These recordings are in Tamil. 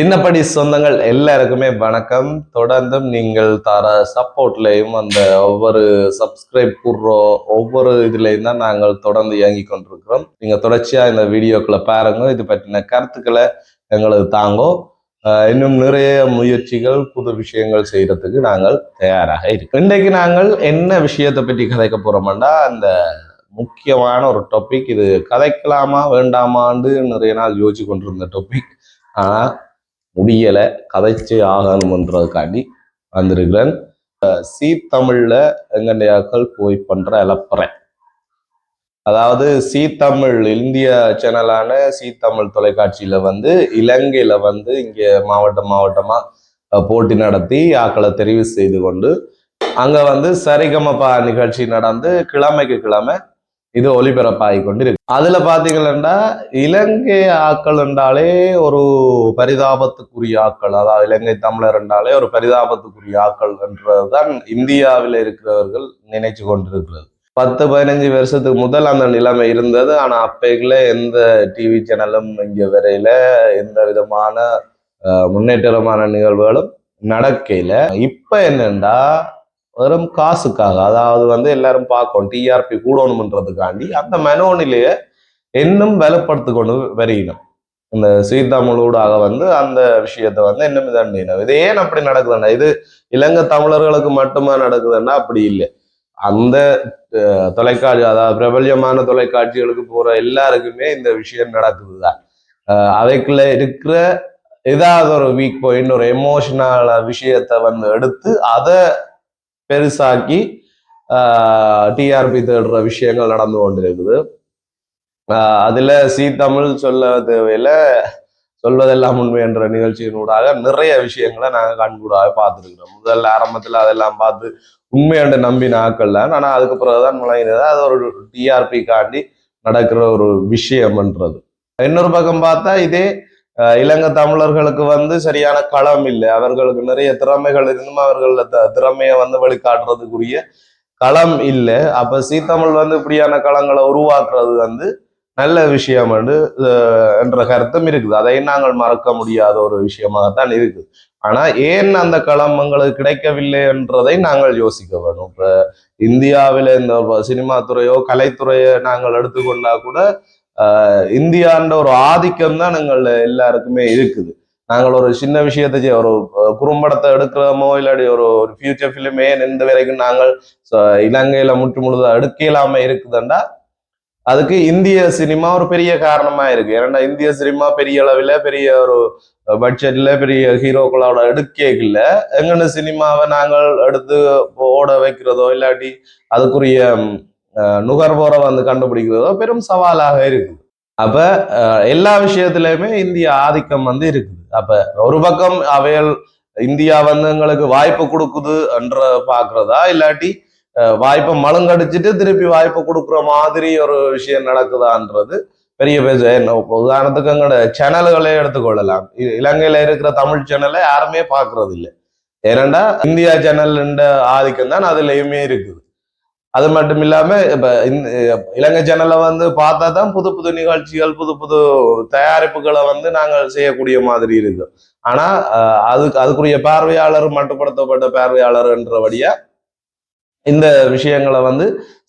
சின்னப்படி சொந்தங்கள் எல்லாருக்குமே வணக்கம். தொடர்ந்தும் நீங்கள் தர சப்போர்ட்லையும் அந்த ஒவ்வொரு சப்ஸ்கிரைப் கூடுறோ ஒவ்வொரு இதுலையும் தான் நாங்கள் தொடர்ந்து இயங்கி கொண்டிருக்கிறோம். நீங்க தொடர்ச்சியா இந்த வீடியோக்களை பாருங்க. இது பற்றின கருத்துக்களை எங்களுக்கு தாங்கோ. இன்னும் நிறைய முயற்சிகள் புது விஷயங்கள் செய்யறதுக்கு நாங்கள் தயாராக இருக்கோம். இன்றைக்கு நாங்கள் என்ன விஷயத்தை பற்றி கதைக்க போறோம்னா அந்த முக்கியமான ஒரு டாபிக் இது கதைக்கலாமா வேண்டாமான்னு நிறைய நாள் யோசிச்சு கொண்டிருந்த டாபிக் ஆனால் முடியலை கதைச்சு ஆகணுமன்றதுக்காண்டி வந்திருக்கிறேன். அஹ் சி தமிழ்ல எங்கண்டையாக்கள் போய் பண்ற இழப்பறை அதாவது சி தமிழ் இந்திய சேனலான சி தமிழ் தொலைக்காட்சியில் வந்து இலங்கையில் வந்து இங்கே மாவட்டம் மாவட்டமாக போட்டி நடத்தி ஆக்களை தெரிவு செய்து கொண்டு அங்கே வந்து சரிகமபா நிகழ்ச்சி நடந்து கிழமைக்கு கிழமை இது ஒளிபரப்பாகி கொண்டு இருக்கு அதுல பாத்தீங்கன்னா இலங்கை ஆக்கள் என்றாலே ஒரு பரிதாபத்துக்குரிய ஆக்கள். அதாவது இலங்கை தமிழர் என்றாலே ஒரு பரிதாபத்துக்குரிய ஆக்கள் என்றதுதான் இந்தியாவில் இருக்கிறவர்கள் நினைச்சு கொண்டிருக்கிறது. பத்து பதினஞ்சு வருஷத்துக்கு முதல் அந்த நிலைமை இருந்தது. ஆனா அப்பைக்குள்ள எந்த டிவி சேனலும் இங்க வரையில எந்த விதமான முன்னேற்றமான நிகழ்வுகளும் நடக்கையில. இப்ப என்னன்னா வெறும் காசுக்காக அதாவது வந்து எல்லாரும் பார்க்கணும் டிஆர்பி கூடணும்ன்றதுக்காண்டி அந்த மனோநிலையை இன்னும் பலப்படுத்தி கொண்டு வரையினோம் இந்த சீர்தமிழூடாக வந்து அந்த விஷயத்தை வந்து இன்னும் இதண்டினோம் இது ஏன் அப்படி நடக்குதுன்னா இது இலங்கை தமிழர்களுக்கு மட்டுமா நடக்குதுன்னா அப்படி இல்லை. அந்த தொலைக்காட்சி அதாவது பிரபல்யமான தொலைக்காட்சிகளுக்கு போற எல்லாருக்குமே இந்த விஷயம் நடக்குதுதான். அஹ், அவைக்குள்ள இருக்கிற ஏதாவது ஒரு வீக் பாயிண்ட் ஒரு எமோஷனல் விஷயத்தை வந்து எடுத்து அதை பெருசாக்கி டிஆர்பி தேடுற விஷயங்கள் நடந்து கொண்டிருக்குது அதில் அதுல சி தமிழ் சொல்ல தேவையில்ல சொல்வதெல்லாம் உண்மை என்ற நிகழ்ச்சியினூடாக நிறைய விஷயங்களை நாங்கள் கண்கூடாக பார்த்துருக்குறோம் முதல்ல ஆரம்பத்தில் அதெல்லாம் பார்த்து உண்மையாண்டு நம்பி ஆக்கள்ல ஆனால் அதுக்கு பிறகுதான் முழங்கினது அது ஒரு டிஆர்பி காண்டி நடக்கிற ஒரு விஷயம்ன்றது இன்னொரு பக்கம் பார்த்தா இதே இலங்கை தமிழர்களுக்கு வந்து சரியான களம் இல்லை. அவர்களுக்கு நிறைய திறமைகள் இருந்தும் அவர்கள் திறமையை வந்து வெளிக்காட்டுறதுக்குரிய களம் இல்லை. அப்ப சீத்தமிழ் வந்து இப்படியான களங்களை உருவாக்குறது வந்து நல்ல விஷயம் அஹ், என்ற கருத்தும் இருக்குது. அதை நாங்கள் மறக்க முடியாத ஒரு விஷயமாகத்தான் இருக்குது. ஆனா ஏன் அந்த களம் எங்களுக்கு கிடைக்கவில்லை என்றதை நாங்கள் யோசிக்க வேணும். இப்ப இந்தியாவில இந்த சினிமா துறையோ கலைத்துறையோ நாங்கள் எடுத்துக்கொண்டா கூட இந்தியான்ற ஒரு ஆதிக்கம் தான் நாங்கள் எல்லாருக்குமே இருக்குது. நாங்கள் ஒரு சின்ன விஷயத்தை ஒரு குறும்படத்தை எடுக்கிறோமோ இல்லாட்டி ஒரு ஒரு ஃபியூச்சர் ஃபிலிமே இந்த வரைக்கும் நாங்கள் இலங்கையில முற்று முழுதாக எடுக்கலாம இருக்குதுண்டா? அதுக்கு இந்திய சினிமா ஒரு பெரிய காரணமா இருக்கு. ஏன்னா இந்திய சினிமா பெரிய அளவில் பெரிய ஒரு பட்ஜெட்ல பெரிய ஹீரோக்களோட எடுக்கல எங்கன்னு சினிமாவை நாங்கள் எடுத்து ஓட வைக்கிறதோ இல்லாட்டி அதுக்குரிய நுகர்வோரை வந்து கண்டுபிடிக்கிறதோ பெரும் சவாலாக இருக்குது. அப்ப எல்லா விஷயத்திலயுமே இந்திய ஆதிக்கம் வந்து இருக்குது. அப்ப ஒரு பக்கம் அவைகள் இந்தியா வந்து எங்களுக்கு வாய்ப்பு கொடுக்குது என்ற பாக்குறதா? இல்லாட்டி வாய்ப்பை மழுங்கடிச்சிட்டு திருப்பி வாய்ப்பு கொடுக்குற மாதிரி ஒரு விஷயம் நடக்குதான்றது பெரிய பேச என்ன உதாரணத்துக்கு எங்களோட சேனல்களே எடுத்துக்கொள்ளலாம். இ- இலங்கையில இருக்கிற தமிழ் சேனலை யாருமே பாக்குறது இல்லை ஏனண்டா இந்தியா சேனல் ஆதிக்கம் தான் அதுலயுமே இருக்குது. அது மட்டும் இல்லாம இப்ப இந்த- இலங்கை சேனல்ல வந்து பார்த்தா தான் புது புது நிகழ்ச்சிகள் புது புது தயாரிப்புகளை வந்து நாங்கள் செய்யக்கூடிய மாதிரி இருக்கு. ஆனா அதுக்கு அதுக்குரிய பார்வையாளர் மட்டுப்படுத்தப்பட்ட பார்வையாளர் என்றபடியா இந்த விஷயங்களை வந்து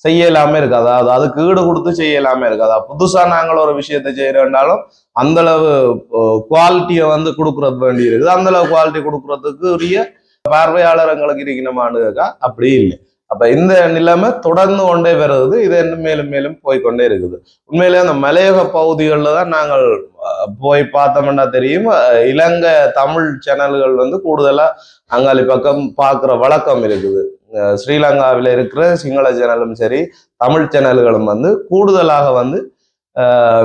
செய்யலாம இருக்கு. அதாவது அதுக்கு ஈடு கொடுத்து செய்யலாம இருக்கு. அதாவது புதுசா நாங்கள் ஒரு விஷயத்தை செய்யறோம்னாலும் அந்த அளவு குவாலிட்டியை வந்து கொடுக்கறது வேண்டி இருக்குது அந்த அளவு குவாலிட்டி கொடுக்கறதுக்கு உரிய பார்வையாளர் எங்களுக்கு இருக்கா அப்படி இல்லை. அப்ப இந்த நிலைமை தொடர்ந்து கொண்டே வருது. இது இன்னும் மேலும் மேலும் போய்க்கொண்டே இருக்குது. உண்மையிலே அந்த மலையக பகுதிகளில் தான் நாங்கள் போய் பார்த்தோம்னா தெரியும். இலங்கை தமிழ் சேனல்கள் வந்து கூடுதலா அங்காளி பக்கம் பார்க்குற வழக்கம் இருக்குது. ஸ்ரீலங்காவில் இருக்கிற சிங்கள சேனலும் சரி தமிழ் சேனல்களும் வந்து கூடுதலாக வந்து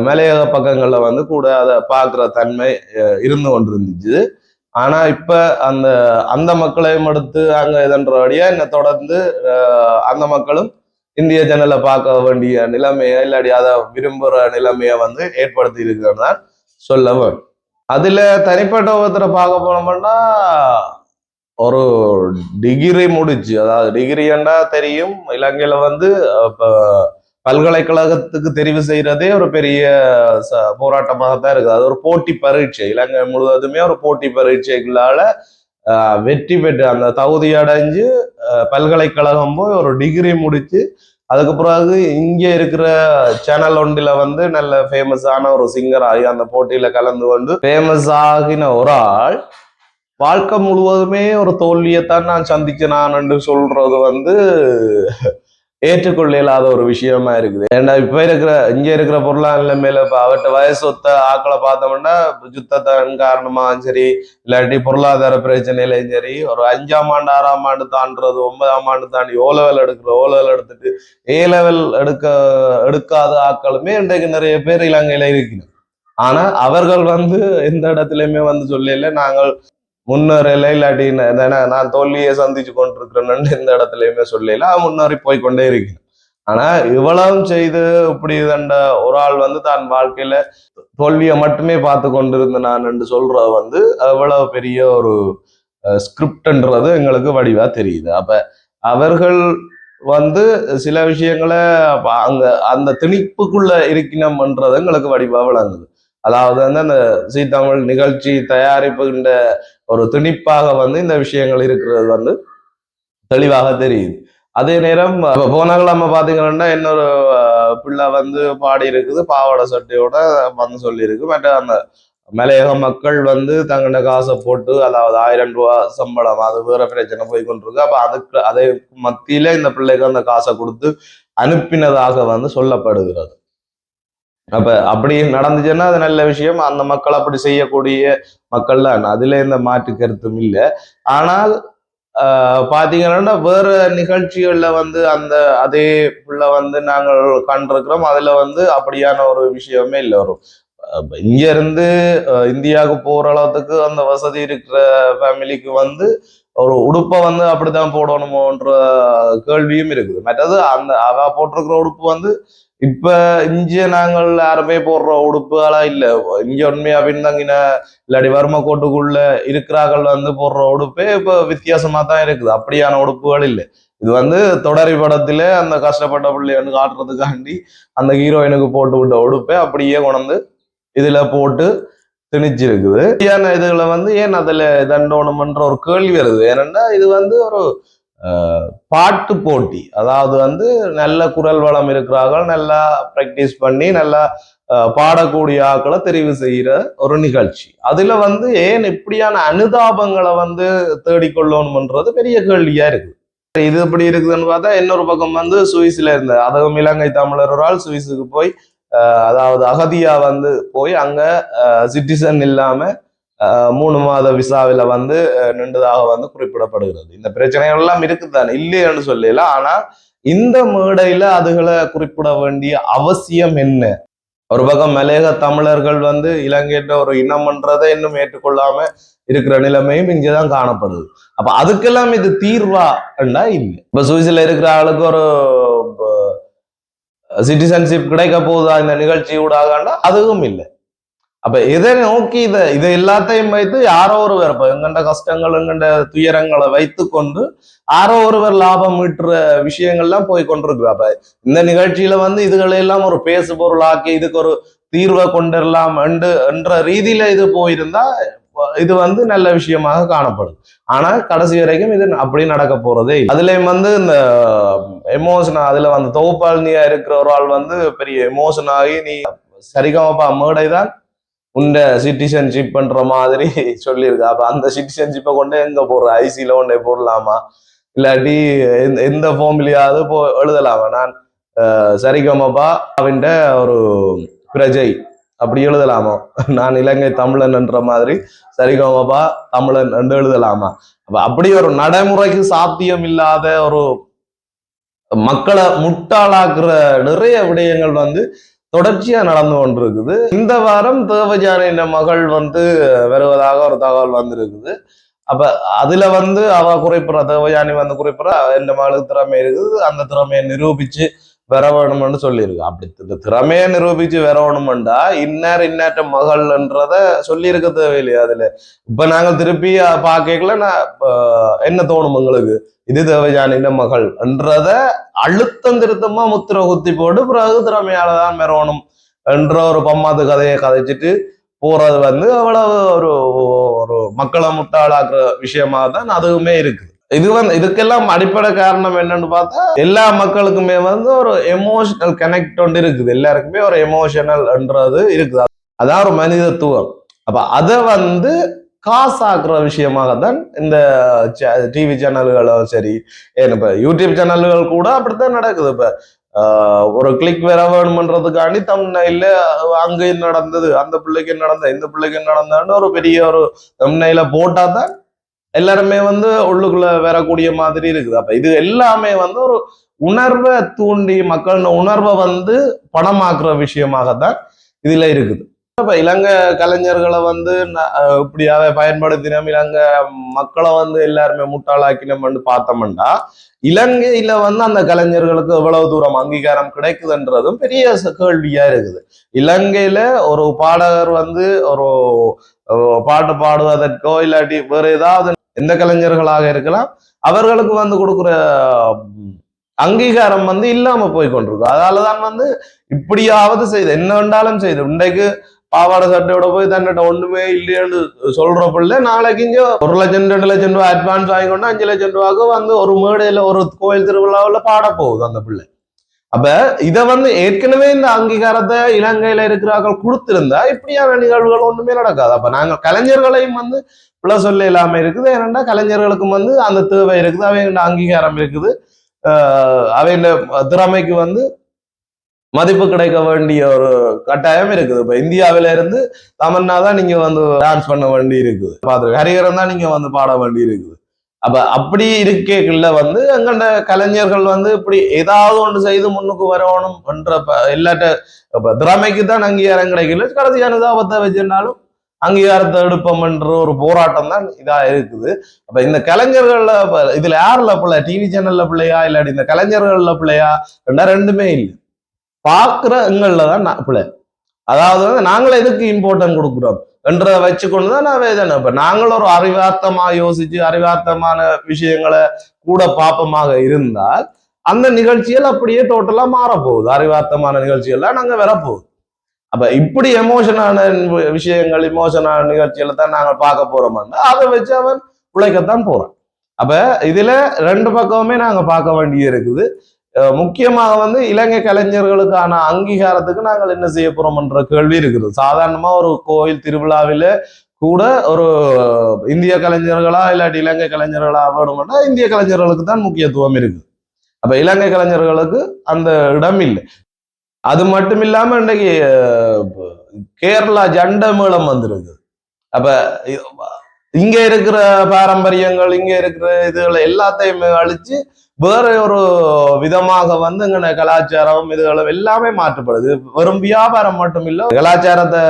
மலையக பக்கங்களில் வந்து கூட அதை பார்க்குற தன்மை இருந்து கொண்டிருந்துச்சு. ஆனா இப்ப அந்த அந்த மக்களையும் எடுத்து அங்க இதன்றபடியா என்னை தொடர்ந்து அந்த மக்களும் இந்திய சேனலை பார்க்க வேண்டிய நிலைமையை இல்லாடி அதை விரும்புகிற நிலைமையை வந்து ஏற்படுத்தி இருக்குன்னு தான் அதுல தனிப்பட்ட ஒருத்தரை பார்க்க போனோம்னா ஒரு டிகிரி முடிச்சு. அதாவது டிகிரி என்றா தெரியும் இலங்கையில வந்து இப்போ பல்கலைக்கழகத்துக்கு தெரிவு செய்யறதே ஒரு பெரிய ச- போராட்டமாகத்தான் இருக்குது. அது ஒரு போட்டி பரீட்சை. இலங்கை முழுவதுமே ஒரு போட்டி பரீட்சைகளால வெற்றி பெற்று அந்த தகுதி அடைஞ்சு பல்கலைக்கழகம் போய் ஒரு டிகிரி முடிச்சு அதுக்கு பிறகு இங்கே இருக்கிற சேனல் ஒன்றில் வந்து நல்ல ஃபேமஸான ஒரு சிங்கர் ஆகி அந்த போட்டியில் கலந்து கொண்டு ஃபேமஸ் ஆகின ஒரு ஆள் வாழ்க்கை முழுவதுமே ஒரு தோல்வியைத்தான் நான் சந்திச்சேன் என்று சொல்றது வந்து ஏற்றுக்கொள்ள இல்லாத ஒரு விஷயமா இருக்குது. ஏன்னா இப்ப இருக்கிற இங்க இருக்கிற பொருளாதார நிலைமையில இப்ப அவர்கிட்ட வயசு ஒத்த ஆக்களை பார்த்தோம்னா யுத்தத்தின் காரணமாகவும் சரி இல்லாட்டி பொருளாதார பிரச்சனையிலையும் சரி ஒரு அஞ்சாம் ஆண்டு ஆறாம் ஆண்டு தாண்டது ஒன்பதாம் ஆண்டு தாண்டி ஓ லெவல் எடுக்கிற ஓ லெவல் எடுத்துட்டு ஏ லெவல் எடுக்க எடுக்காத ஆட்களுமே இன்றைக்கு நிறைய பேர் இலங்கையில இருக்கணும் ஆனா அவர்கள் வந்து எந்த இடத்துலயுமே வந்து சொல்லல. நாங்கள் முன்னேறல இல்லாட்டி ந- நான் தோல்வியை சந்திச்சு கொண்டிருக்கிறேன்னு எந்த இடத்துலயுமே சொல்லல முன்னேறி போய் கொண்டே இருக்கேன் ஆனா இவ்வளவு செய்து இப்படி தண்ட ஒரு ஆள் வந்து தான் வாழ்க்கையில தோல்வியை மட்டுமே பார்த்து கொண்டிருந்த நான் என்று சொல்றது வந்து அவ்வளவு பெரிய ஒரு ஸ்கிரிப்ட்ன்றது எங்களுக்கு வடிவா தெரியுது. அப்ப அவர்கள் வந்து சில விஷயங்களை அங்க அந்த திணிப்புக்குள்ள இருக்கணும்ன்றது எங்களுக்கு வடிவா விளங்குது. அதாவது வந்து அந்த சீ தமிழ் நிகழ்ச்சி தயாரிப்புகின்ற ஒரு திணிப்பாக வந்து இந்த விஷயங்கள் இருக்கிறது வந்து தெளிவாக தெரியுது. அதே நேரம் இப்ப போன பாத்தீங்கன்னா இன்னொரு பிள்ளை வந்து பாடி இருக்குது பாவாடை சட்டையோட வந்து சொல்லியிருக்கு. மற்ற அந்த மலையக மக்கள் வந்து தங்களோட காசை போட்டு அதாவது ஆயிரம் ரூபா சம்பளம் அது வேற பிரச்சனை போய் கொண்டிருக்கு. அப்போ அதுக்கு அதை மத்தியில இந்த பிள்ளைக்கு அந்த காசை கொடுத்து அனுப்பினதாக வந்து சொல்லப்படுகிறது. அப்ப அப்படி நடந்துச்சுன்னா அது நல்ல விஷயம். அந்த மக்கள் அப்படி செய்யக்கூடிய மக்கள் தான் அதுல எந்த மாற்று கருத்தும் இல்லை. ஆனால் ஆஹ் பாத்தீங்கன்னா வேற நிகழ்ச்சிகள்ல வந்து அந்த அதே புள்ள வந்து நாங்கள் கண்டிருக்கிறோம். அதுல வந்து அப்படியான ஒரு விஷயமே இல்லை. ஒரு இங்க இருந்து இந்தியாவுக்கு போற அளவுக்கு அந்த வசதி இருக்கிற ஃபேமிலிக்கு வந்து ஒரு உடுப்பை வந்து அப்படித்தான் போடணுமோன்ற கேள்வியும் இருக்குது. மற்றது அந்த அவ போட்டிருக்கிற உடுப்பு வந்து இப்ப இங்க நாங்கள் யாருமே போடுற உடுப்புகளா இல்ல இஞ்சி உண்மையா பின்தங்கின இல்லாட்டி வர்ம கோட்டுக்குள்ள இருக்கிறார்கள் வந்து போடுற உடுப்பே இப்ப வித்தியாசமா தான் இருக்குது அப்படியான உடுப்புகள் இல்லை இது வந்து தொடரி படத்துல அந்த கஷ்டப்பட்ட பிள்ளைன்னு காட்டுறதுக்காண்டி அந்த ஹீரோயினுக்கு போட்டு விட்ட உடுப்பை அப்படியே கொண்டு இதுல போட்டு திணிச்சிருக்குது ஏன்னா இதுல வந்து ஏன் அதுல தண்டோணம்ன்ற ஒரு கேள்வி வருது ஏனென்னா இது வந்து ஒரு பாட்டு போட்டி. அதாவது வந்து நல்ல குரல் வளம் இருக்கிறார்கள் நல்லா ப்ராக்டிஸ் பண்ணி நல்லா பாடக்கூடிய ஆட்களை தெரிவு செய்கிற ஒரு நிகழ்ச்சி. அதில் வந்து ஏன் இப்படியான அனுதாபங்களை வந்து தேடிக்கொள்ளணும்ன்றது பெரிய கேள்வியாக இருக்குது. இது எப்படி இருக்குதுன்னு பார்த்தா இன்னொரு பக்கம் வந்து சுவிஸ்ல இருந்த அதுவும் இலங்கை தமிழர் ஒரு ஆள் சுவிஸுக்கு போய் அதாவது அகதியா வந்து போய் அங்க சிட்டிசன் இல்லாம மூணு மாத விசாவில் வந்து நின்றதாக வந்து குறிப்பிடப்படுகிறது. இந்த பிரச்சனைகள் எல்லாம் இருக்குதானே? இல்லையன்னு சொல்லல. ஆனா இந்த மேடையில அதுகளை குறிப்பிட வேண்டிய அவசியம் என்ன? ஒரு பக்கம் மலையக தமிழர்கள் வந்து இலங்கைன்ற ஒரு இனம்ன்றதை இன்னும் ஏற்றுக்கொள்ளாம இருக்கிற நிலைமையும் இங்கதான் காணப்படுது. அப்ப அதுக்கெல்லாம் இது தீர்வாண்டா இல்லை. இப்ப சுவிஸ்ல இருக்கிற ஆளுக்கு ஒரு சிட்டிசன்ஷிப் கிடைக்க போகுதா? இந்த நிகழ்ச்சி ஊடாகண்டா அதுவும் இல்லை. அப்ப எதை நோக்கி இதை இதை எல்லாத்தையும் வைத்து யாரோ ஒருவர் இப்ப எங்கண்ட கஷ்டங்கள் எங்கண்ட துயரங்களை வைத்து கொண்டு யாரோ ஒருவர் லாபம் ஈட்டுற விஷயங்கள்லாம் போய் கொண்டிருக்கு அப்ப இந்த நிகழ்ச்சியில வந்து இதுகளையெல்லாம் ஒரு பேசு பொருளாக்கி இதுக்கு ஒரு தீர்வை கொண்டிடலாம் என்று என்ற ரீதியில இது போயிருந்தா இது வந்து நல்ல விஷயமாக காணப்படும். ஆனா கடைசி வரைக்கும் இது அப்படி நடக்க போறதே அதுலயும் வந்து இந்த எமோஷன் அதுல வந்து தொகுப்பாளினியா இருக்கிற ஒரு ஆள் வந்து பெரிய எமோஷன் ஆகி நீ சரிகமப்பா மேடை தான் உண்ட சிட்டிசன்ஷிப் பண்ற மாதிரி சொல்லியிருக்கா. அப்ப அந்த சிட்டிசன்ஷிப்பை கொண்டு எங்க போடுற? ஐசியில கொண்டே போடலாமா? இல்லாட்டி எந்த- எந்த ஃபார்ம்லயாவது போ எழுதலாமா? நான் சரிகமபா சரிகமப்பா அவன்ட ஒரு பிரஜை அப்படி எழுதலாமா? நான் இலங்கை தமிழன் என்ற மாதிரி சரிகமபா தமிழன் என்று எழுதலாமா? அப்படி ஒரு நடைமுறைக்கு சாத்தியம் இல்லாத ஒரு மக்களை முட்டாளாக்குற நிறைய விடயங்கள் வந்து தொடர்ச்சியா நடந்து கொண்டிருக்குது. இந்த வாரம் தேவஜானின் மகள் வந்து வருவதாக ஒரு தகவல் வந்திருக்குது. அப்ப அதுல வந்து அவ குறிப்பிட தேவயானி வந்து குறிப்பிட இந்த மகளுக்கு திறமை இருக்குது. அந்த திறமையை நிரூபிச்சு வர சொல்லியிருக்கு. அப்படி இந்த திறமையை நிரூபிச்சு வர இன்னார் இன்னாட்ட மகள்ன்றத சொல்லியிருக்க தேவையில்லையா அதுல. இப்ப நாங்கள் திருப்பி பார்க்கல நான் என்ன தோணும் உங்களுக்கு? இது தேவஜானின மகள் என்றத அழுத்தம் திருத்தமா முத்திர குத்தி போட்டு பிறகு திறமையாலதான் வரணும் என்ற ஒரு பம்மாத்து கதையை கதைச்சிட்டு போறது வந்து அவ்வளவு ஒரு ஒரு மக்களை முட்டாளாக்குற விஷயமா தான் அதுவுமே இருக்குது இது வந்து இதுக்கெல்லாம் அடிப்படை காரணம் என்னன்னு பார்த்தா எல்லா மக்களுக்குமே வந்து ஒரு எமோஷனல் கனெக்ட் ஒன்று இருக்குது. எல்லாருக்குமே ஒரு எமோஷனல்ன்றது இருக்குது. அதான் ஒரு மனிதத்துவம். அப்ப அதை வந்து காசாக்குற விஷயமாக தான் இந்த டிவி சேனல்களும் சரி ஏன் இப்ப யூடியூப் சேனல்கள் கூட அப்படித்தான் நடக்குது. இப்ப ஒரு கிளிக் வேற வேணுமன்றதுக்காண்டி தம்னையில அங்கே நடந்தது அந்த பிள்ளைக்கு நடந்த இந்த பிள்ளைக்கு நடந்தான்னு ஒரு பெரிய ஒரு தம்னையில போட்டா தான் எல்லாருமே வந்து உள்ளுக்குள்ள வரக்கூடிய மாதிரி இருக்குது. அப்ப இது எல்லாமே வந்து ஒரு உணர்வை தூண்டி மக்கள் உணர்வை வந்து பணமாக்குற விஷயமாகத்தான் இதுல இருக்குது. இப்ப இலங்கை கலைஞர்களை வந்து இப்படியாவே பயன்படுத்தினோம். இலங்கை மக்களை வந்து எல்லாருமே முட்டாளாக்கினோம்னு பார்த்தோம்னா இலங்கையில வந்து அந்த கலைஞர்களுக்கு எவ்வளவு தூரம் அங்கீகாரம் கிடைக்குதுன்றதும் பெரிய கேள்வியா இருக்குது. இலங்கையில ஒரு பாடகர் வந்து ஒரு ஒரு பாட்டு பாடுவதற்கோ இல்லாட்டி வேற ஏதாவது எந்த கலைஞர்களாக இருக்கலாம் அவர்களுக்கு வந்து கொடுக்குற அங்கீகாரம் வந்து இல்லாம போய் கொண்டிருக்கும். அதால தான் வந்து இப்படியாவது செய்து என்ன வேண்டாலும் செய்து இன்றைக்கு பாவாடை சட்டையோட போய் தன்னிட்ட ஒண்ணுமே இல்லைன்னு சொல்ற பிள்ளை நாளைக்கு இங்கே ஒரு லட்சம் ரெண்டு லட்சம் ரூபாய் அட்வான்ஸ் வாங்கி கொண்டு அஞ்சு லட்சம் ரூபாய்க்கு வந்து ஒரு மேடையில ஒரு கோயில் திருவிழாவுல பாட போகுது அந்த பிள்ளை. அப்ப இத வந்து ஏற்கனவே இந்த அங்கீகாரத்தை இலங்கையில இருக்கிறார்கள் கொடுத்திருந்தா இப்படியான நிகழ்வுகள் ஒண்ணுமே நடக்காது. அப்ப நாங்க கலைஞர்களையும் வந்து பிள்ளை சொல்ல இல்லாமல் இருக்குது. ஏனென்றா கலைஞர்களுக்கும் வந்து அந்த தேவை இருக்குது. அவங்க அங்கீகாரம் இருக்குது. ஆஹ் அவங்க திறமைக்கு வந்து மதிப்பு கிடைக்க வேண்டிய ஒரு கட்டாயம் இருக்குது. இப்போ இந்தியாவில இருந்து தமன்னா தான் நீங்க வந்து டான்ஸ் பண்ண வேண்டி இருக்குது. பார்த்து ஹரிகரன் தான் நீங்க வந்து பாட வேண்டி இருக்குது. அப்ப அப்படி இருக்கேக்குள்ள வந்து எங்கண்ட கலைஞர்கள் வந்து இப்படி ஏதாவது ஒன்று செய்து முன்னுக்கு வரணும் என்ற இல்லாட்ட எல்லாட்ட இப்ப திறமைக்கு தான் அங்கீகாரம் கிடைக்கல. கடைசி அனுதாபத்தை வச்சிருந்தாலும் அங்கீகாரத்தை எடுப்போம்ன்ற ஒரு போராட்டம் தான் இதா இருக்குது. அப்ப இந்த கலைஞர்கள்ல இதுல யாருல பிள்ளை? டிவி சேனல்ல பிள்ளையா? இல்லாட்டி இந்த கலைஞர்கள்ல பிள்ளையா? ரெண்டா ரெண்டுமே இல்லை. பாக்குற எங்கள்ல தான் நான் பிள்ளை. அதாவது வந்து நாங்களே எதுக்கு இம்பார்ட்டன்ட் கொடுக்குறோம்? என்றதை வச்சுக்கொண்டு தான் நான் வேதனை இப்ப நாங்களும் ஒரு அறிவார்த்தமா யோசிச்சு அறிவார்த்தமான விஷயங்களை கூட பாப்பமாக இருந்தால் அந்த நிகழ்ச்சிகள் அப்படியே டோட்டலா மாறப்போகுது. அறிவார்த்தமான நிகழ்ச்சிகள்லாம் நாங்க வரப்போகுது. அப்ப இப்படி எமோஷனான விஷயங்கள் எமோஷனான நிகழ்ச்சிகளை தான் நாங்கள் பார்க்க போறோம்னா அதை வச்சு அவன் உழைக்கத்தான் போறான். அப்ப இதுல ரெண்டு பக்கமுமே நாங்க பார்க்க வேண்டிய இருக்குது முக்கியமாக வந்து இலங்கை கலைஞர்களுக்கான அங்கீகாரத்துக்கு நாங்கள் என்ன செய்ய போறோம்ன்ற கேள்வி இருக்குது. சாதாரணமா ஒரு கோயில் திருவிழாவில கூட ஒரு இந்திய கலைஞர்களா இல்லாட்டி இலங்கை கலைஞர்களா வேணும்னா இந்திய கலைஞர்களுக்கு தான் முக்கியத்துவம் இருக்கு அப்ப இலங்கை கலைஞர்களுக்கு அந்த இடம் இல்லை. அது மட்டும் இல்லாம இன்னைக்கு கேரளா ஜண்ட மேளம் வந்திருக்கு அப்ப இங்க இருக்கிற பாரம்பரியங்கள் இங்க இருக்கிற இதுகளை எல்லாத்தையும் அழிச்சு வேற ஒரு விதமாக வந்து இங்க கலாச்சாரம் இதுகளும் எல்லாமே மாற்றப்படுது. வெறும் வியாபாரம் மட்டும் இல்லை கலாச்சாரத்தை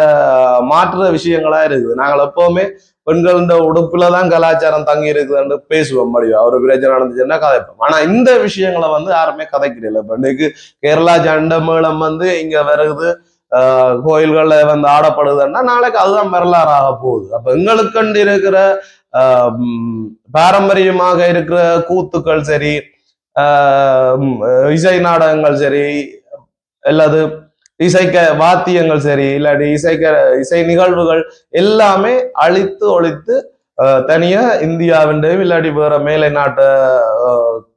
மாற்றுற விஷயங்களா இருக்குது. நாங்கள் எப்பவுமே பெண்கள் இந்த உடுப்புல தான் கலாச்சாரம் தங்கி இருக்குதுன்னு பேசுவோம் முடியும் அவர் பிரச்சனை நடந்துச்சுன்னா கதைப்போம். ஆனா இந்த விஷயங்களை வந்து யாருமே கதைக்கிறதில்ல இப்ப இன்னைக்கு கேரளா ஜண்ட மேளம் வந்து இங்க வருது. கோயில்கள்ல வந்து ஆடப்படுதுன்னா நாளைக்கு அதுதான் வரலாறாக போகுது. அப்ப எங்களுக்கண்டு இருக்கிற ஆஹ் உம் பாரம்பரியமாக இருக்கிற கூத்துக்கள் சரி ஆஹ் இசை நாடகங்கள் சரி அல்லது இசைக்க வாத்தியங்கள் சரி இல்லாட்டி இசைக்க இசை நிகழ்வுகள் எல்லாமே அழித்து ஒழித்து தனியா இந்தியாவின் இல்லாட்டி வேற மேலை நாட்டு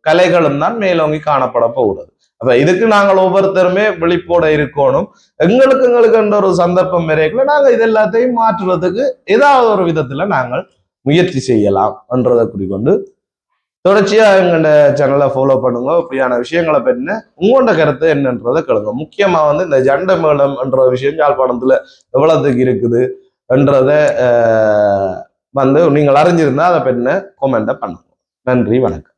கலைகளும் தான் மேலோங்கி காணப்பட போகிறது. அப்ப இதுக்கு நாங்கள் ஒவ்வொருத்தருமே விழிப்போட இருக்கணும். எங்களுக்கு எங்களுக்கு என்ற ஒரு சந்தர்ப்பம் வரைக்குள்ள நாங்கள் இது எல்லாத்தையும் மாற்றுறதுக்கு ஏதாவது ஒரு விதத்துல நாங்கள் முயற்சி செய்யலாம் என்றதை குறிக்கொண்டு தொடர்ச்சியா எங்களோட சேனலை ஃபாலோ பண்ணுங்க. இப்படியான விஷயங்களை பற்றின உங்களோட கருத்து என்னன்றதை கேளுங்க. முக்கியமா வந்து இந்த ஜண்ட மேளம் என்ற விஷயம் யாழ்ப்பாணத்துல எவ்வளவுக்கு இருக்குது என்றதை வந்து நீங்கள் அறிஞ்சிருந்தா அதை பற்றின கொமெண்ட்டை பண்ணுங்க. நன்றி வணக்கம்.